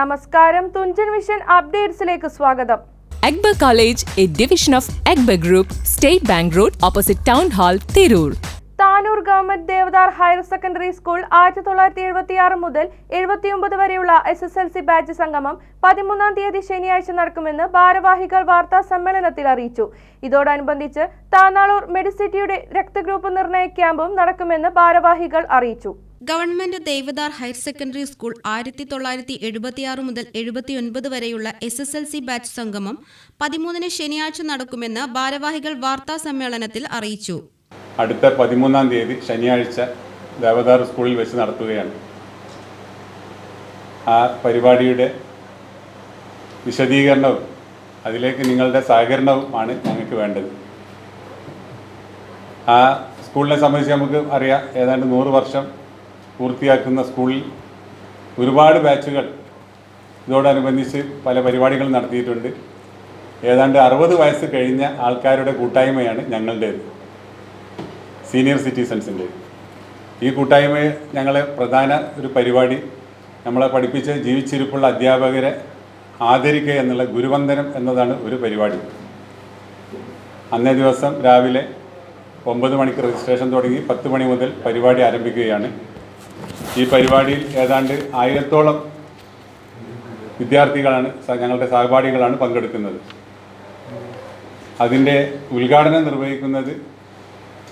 നമസ്കാരം. തുഞ്ചൻ മിഷൻ അപ്ഡേറ്റ്സിലേക്ക് സ്വാഗതം. Akbar college A division of Akbar group State Bank road opposite town hall Tirur. Tanur government Devadhar higher secondary school ആയിരത്തി തൊള്ളായിരത്തി എഴുപത്തി ആറ് മുതൽ എഴുപത്തിയൊമ്പത് വരെയുള്ള S S L C batch സംഗമം പതിമൂന്നാം തീയതി ശനിയാഴ്ച നടക്കുമെന്ന് ഭാരവാഹികൾ വാർത്താ സമ്മേളനത്തിൽ അറിയിച്ചു. ഇതോടനുബന്ധിച്ച് താനാളൂർ മെഡിസിറ്റിയുടെ രക്തഗ്രൂപ്പ് നിർണയ ക്യാമ്പും നടക്കുമെന്ന് ഭാരവാഹികൾ അറിയിച്ചു. Government Devadhar higher secondary school ആയിരത്തി തൊള്ളായിരത്തി എഴുപത്തിയാറ് മുതൽ എഴുപത്തിയൊൻപത് വരെയുള്ള S S L C batch സംഗമം പതിമൂന്നിന് ശനിയാഴ്ച നടക്കുമെന്ന് ഭാരവാഹികൾ വാർത്താ സമ്മേളനത്തിൽ അറിയിച്ചു. അടുത്ത പതിമൂന്നാം തീയതി ശനിയാഴ്ച ദേവദാർ സ്കൂളിൽ വെച്ച് നടത്തുകയാണ്. ആ പരിപാടിയുടെ വിശദീകരണവും അതിലേക്ക് നിങ്ങളുടെ സഹകരണവുമാണ് ഞങ്ങൾക്ക് വേണ്ടത്. ആ സ്കൂളിനെ സംബന്ധിച്ച് നമുക്ക് അറിയാം ഏതാണ്ട് നൂറ് വർഷം പൂർത്തിയാക്കുന്ന സ്കൂളിൽ ഒരുപാട് ബാച്ചുകൾ ഇതോടനുബന്ധിച്ച് പല പരിപാടികൾ നടത്തിയിട്ടുണ്ട്. ഏതാണ്ട് അറുപത് വയസ്സ് കഴിഞ്ഞ ആൾക്കാരുടെ കൂട്ടായ്മയാണ് ഞങ്ങളുടേത്. സീനിയർ സിറ്റിസൺസിന്റെ. ഈ കൂട്ടായ്മ ഞങ്ങളെ പ്രധാന ഒരു പരിപാടി. നമ്മളെ പഠിപ്പിച്ച് ജീവിച്ചിരിപ്പുള്ള അധ്യാപകരെ ആദരിക്കുക എന്നുള്ള ഗുരുവന്ദനം എന്നതാണ് ഒരു പരിപാടി. അന്നേ ദിവസം രാവിലെ ഒമ്പത് മണിക്ക് രജിസ്ട്രേഷൻ തുടങ്ങി പത്ത് മണി മുതൽ പരിപാടി ആരംഭിക്കുകയാണ്. ഈ പരിപാടിയിൽ ഏതാണ്ട് ആയിരത്തോളം വിദ്യാർത്ഥികളാണ് ഞങ്ങളുടെ സഹപാഠികളാണ് പങ്കെടുക്കുന്നത്. അതിന്റെ ഉദ്ഘാടനം നിർവഹിക്കുന്നത്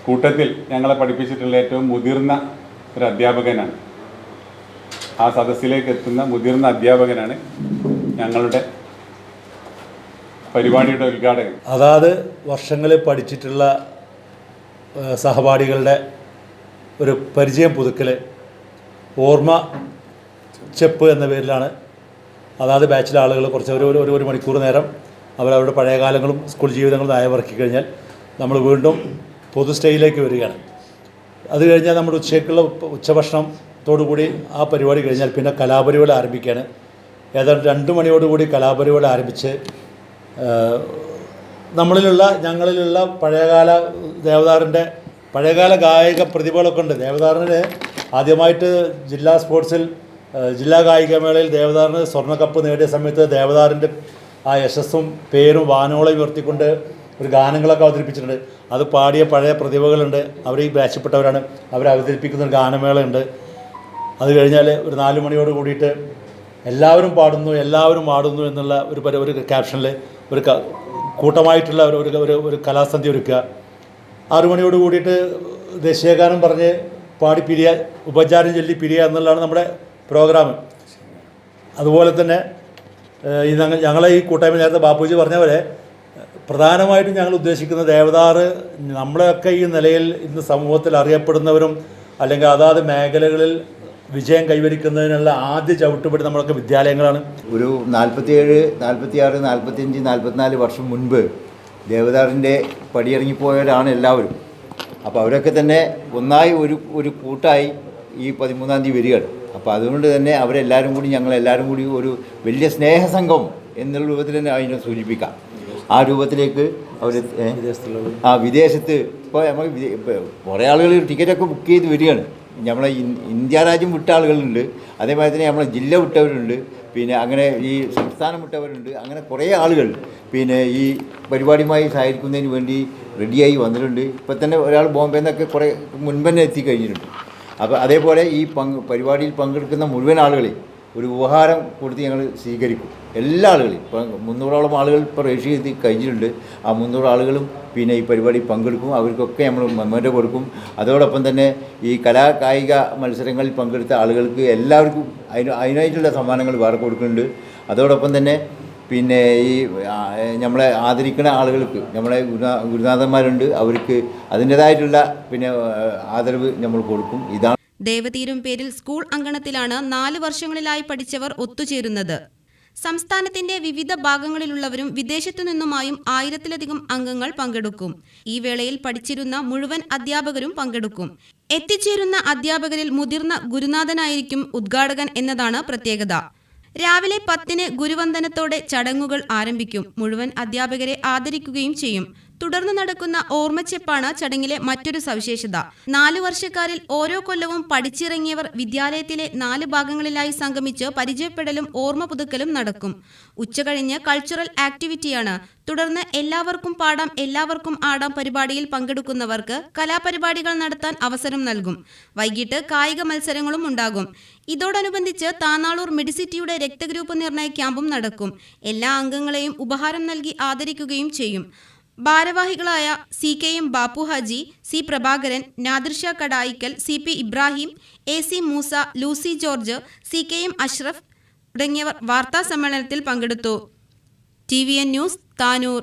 കൂട്ടത്തിൽ ഞങ്ങളെ പഠിപ്പിച്ചിട്ടുള്ള ഏറ്റവും മുതിർന്ന ഒരു അധ്യാപകനാണ്. ആ സദസ്സിലേക്ക് എത്തുന്ന മുതിർന്ന അധ്യാപകനാണ് ഞങ്ങളുടെ പരിപാടിയുടെ ഉദ്ഘാടകൻ. അതാത് വർഷങ്ങളിൽ പഠിച്ചിട്ടുള്ള സഹപാഠികളുടെ ഒരു പരിചയം പുതുക്കൽ ഓർമ്മ ചെപ്പ് എന്ന പേരിലാണ്. അതാത് ബാച്ചിലെ ആളുകൾ കുറച്ച് ഒരു ഒരു- ഒരു മണിക്കൂർ നേരം അവരവരുടെ പഴയ കാലങ്ങളും സ്കൂൾ ജീവിതങ്ങളും ആയവർക്കി കഴിഞ്ഞാൽ നമ്മൾ വീണ്ടും പൊതു സ്റ്റേയിലേക്ക് വരികയാണ്. അത് കഴിഞ്ഞാൽ നമ്മുടെ ഉച്ചയ്ക്കുള്ള ഉച്ചഭക്ഷണത്തോടുകൂടി ഉച്ചഭക്ഷണത്തോടു ആ പരിപാടി കഴിഞ്ഞാൽ പിന്നെ കലാപരിപാടി ആരംഭിക്കുകയാണ്. ഏതാണ്ട് രണ്ട് മണിയോടുകൂടി കലാപരിപാടി ആരംഭിച്ച് നമ്മളിലുള്ള ഞങ്ങളിലുള്ള പഴയകാല ദേവദാറിന്റെ പഴയകാല ഗായക പ്രതിഭകളൊക്കെ ഉണ്ട്. ദേവദാറിന് ആദ്യമായിട്ട് ജില്ലാ സ്പോർട്സിൽ ജില്ലാ കായികമേളയിൽ ദേവദാറിന് സ്വർണകപ്പ് നേടിയ സമയത്ത് ദേവദാറിന്റെ ആ യശസ്സും പേരും വാനോളം ഉയർത്തിക്കൊണ്ട് ഒരു ഗാനങ്ങളൊക്കെ അവതരിപ്പിച്ചിട്ടുണ്ട്. അത് പാടിയ പഴയ പ്രതിഭകളുണ്ട്. അവർ ഈ ബാച്ചിൽപ്പെട്ടവരാണ്. അവർ അവതരിപ്പിക്കുന്ന ഒരു ഗാനമേളയുണ്ട്. അത് കഴിഞ്ഞാൽ ഒരു നാല് മണിയോട് കൂടിയിട്ട് എല്ലാവരും പാടുന്നു എല്ലാവരും ആടുന്നു എന്നുള്ള ഒരു പരി ഒരു ക്യാപ്ഷനിൽ ഒരു കൂട്ടമായിട്ടുള്ള ഒരു ഒരു ഒരു ഒരു കലാസന്ധ്യ ഒരുക്കുക. ആറു മണിയോട് കൂടിയിട്ട് ദേശീയഗാനം പറഞ്ഞ് പാടി പിരിയ ഉപചാരം ചൊല്ലി പിരിയ എന്നുള്ളതാണ് നമ്മുടെ പ്രോഗ്രാം അതുപോലെ തന്നെ ഈ ഞങ്ങൾ ഞങ്ങളെ ഈ കൂട്ടായ്മ നേരത്തെ ബാപ്പുജി പറഞ്ഞ പോലെ പ്രധാനമായിട്ടും ഞങ്ങൾ ഉദ്ദേശിക്കുന്ന ദേവദാറ് നമ്മളൊക്കെ ഈ നിലയിൽ ഇന്ന് സമൂഹത്തിൽ അറിയപ്പെടുന്നവരും അല്ലെങ്കിൽ അതാത് മേഖലകളിൽ വിജയം കൈവരിക്കുന്നതിനുള്ള ആദ്യ ചവിട്ടുപടി നമ്മളൊക്കെ വിദ്യാലയങ്ങളാണ്. ഒരു നാൽപ്പത്തിയേഴ് നാൽപ്പത്തിയാറ് നാൽപ്പത്തിയഞ്ച് നാൽപ്പത്തിനാല് വർഷം മുൻപ് ദേവദാറിന്റെ പടിയിറങ്ങിപ്പോയവരാണ് എല്ലാവരും. അപ്പോൾ അവരൊക്കെ തന്നെ ഒന്നായി ഒരു ഒരു കൂട്ടായി ഈ പതിമൂന്നാം തീയതി വരികയാണ്. അപ്പോൾ അതുകൊണ്ട് തന്നെ അവരെല്ലാവരും കൂടി ഞങ്ങളെല്ലാവരും കൂടി ഒരു വലിയ സ്നേഹസംഘം എന്നുള്ള രൂപത്തിൽ തന്നെ അതിനെ സൂചിപ്പിക്കാം. ആ രൂപത്തിലേക്ക് അവർ ആ വിദേശത്ത് ഇപ്പോൾ ഇപ്പോൾ കുറേ ആളുകൾ ടിക്കറ്റൊക്കെ ബുക്ക് ചെയ്ത് വരികയാണ്. നമ്മളെ ഇന്ത്യ രാജ്യം വിട്ട ആളുകളുണ്ട്. അതേമാതിരി തന്നെ നമ്മളെ ജില്ല വിട്ടവരുണ്ട്. പിന്നെ അങ്ങനെ ഈ സംസ്ഥാനം വിട്ടവരുണ്ട് അങ്ങനെ കുറേ ആളുകൾ പിന്നെ ഈ പരിപാടിയുമായി സഹകരിക്കുന്നതിന് വേണ്ടി റെഡിയായി വന്നിട്ടുണ്ട്. ഇപ്പം തന്നെ ഒരാൾ ബോംബെ നിന്നൊക്കെ കുറേ മുൻപന്നെ എത്തിക്കഴിഞ്ഞിട്ടുണ്ട് അപ്പോൾ അതേപോലെ ഈ പങ്ക് പരിപാടിയിൽ പങ്കെടുക്കുന്ന മുഴുവൻ ആളുകളെയും ഒരു ഉപഹാരം കൊടുത്ത് ഞങ്ങൾ സ്വീകരിക്കും. എല്ലാ ആളുകളും ഇപ്പം മുന്നൂറോളം ആളുകൾ ഇപ്പോൾ രജിസ്റ്റർ ചെയ്ത് കഴിഞ്ഞിട്ടുണ്ട്. ആ മുന്നൂറ് ആളുകളും പിന്നെ ഈ പരിപാടി പങ്കെടുക്കും. അവർക്കൊക്കെ നമ്മൾ മെമ്മന്റോ കൊടുക്കും. അതോടൊപ്പം തന്നെ ഈ കലാ കായിക മത്സരങ്ങളിൽ പങ്കെടുത്ത ആളുകൾക്ക് എല്ലാവർക്കും അതിന് അതിനായിട്ടുള്ള സമ്മാനങ്ങൾ വേറെ കൊടുക്കുന്നുണ്ട്. അതോടൊപ്പം തന്നെ പിന്നെ ഈ നമ്മളെ ആദരിക്കുന്ന ആളുകൾക്ക് നമ്മളെ ഗുരുനാ ഗുരുനാഥന്മാരുണ്ട്. അവർക്ക് അതിന്റേതായിട്ടുള്ള പിന്നെ ആദരവ് നമ്മൾ കൊടുക്കും. ഇതാണ് ദേവതീരും പേരിൽ സ്കൂൾ അങ്കണത്തിലാണ് നാല് വർഷങ്ങളിലായി പഠിച്ചവർ ഒത്തുചേരുന്നത്. സംസ്ഥാനത്തിന്റെ വിവിധ ഭാഗങ്ങളിലുള്ളവരും വിദേശത്തു നിന്നുമായും ആയിരത്തിലധികം അംഗങ്ങൾ പങ്കെടുക്കും. ഈ വേളയിൽ പഠിച്ചിരുന്ന മുഴുവൻ അധ്യാപകരും പങ്കെടുക്കും. എത്തിച്ചേരുന്ന അധ്യാപകരിൽ മുതിർന്ന ഗുരുനാഥനായിരിക്കും ഉദ്ഘാടകൻ എന്നതാണ് പ്രത്യേകത. രാവിലെ പത്തിന് ഗുരുവന്ദനത്തോടെ ചടങ്ങുകൾ ആരംഭിക്കും. മുഴുവൻ അധ്യാപകരെ ആദരിക്കുകയും ചെയ്യും. തുടർന്ന് നടക്കുന്ന ഓർമ്മച്ചെപ്പാണ് ചടങ്ങിലെ മറ്റൊരു സവിശേഷത. നാലു വർഷക്കാരിൽ ഓരോ കൊല്ലവും പഠിച്ചിറങ്ങിയവർ വിദ്യാലയത്തിലെ നാല് ഭാഗങ്ങളിലായി സംഗമിച്ച് പരിചയപ്പെടലും ഓർമ്മ പുതുക്കലും നടക്കും. ഉച്ചകഴിഞ്ഞ് കൾച്ചറൽ ആക്ടിവിറ്റിയാണ് തുടർന്ന് എല്ലാവർക്കും പാടാം എല്ലാവർക്കും ആടാം പരിപാടിയിൽ പങ്കെടുക്കുന്നവർക്ക് കലാപരിപാടികൾ നടത്താൻ അവസരം നൽകും. വൈകിട്ട് കായിക മത്സരങ്ങളും ഉണ്ടാകും. ഇതോടനുബന്ധിച്ച് താനാളൂർ മെഡിസിറ്റിയുടെ രക്തഗ്രൂപ്പ് നിർണയ ക്യാമ്പും നടക്കും. എല്ലാ അംഗങ്ങളെയും ഉപഹാരം നൽകി ആദരിക്കുകയും ചെയ്യും. ഭാരവാഹികളായ C K M Bappu Haji C Prabhakaran Nadirsha Kadayikkal C P Ibrahim A C Moosa Lucy George C K M Ashraf തുടങ്ങിയവർ വാർത്താ സമ്മേളനത്തിൽ പങ്കെടുത്തു. T V N news Tanur.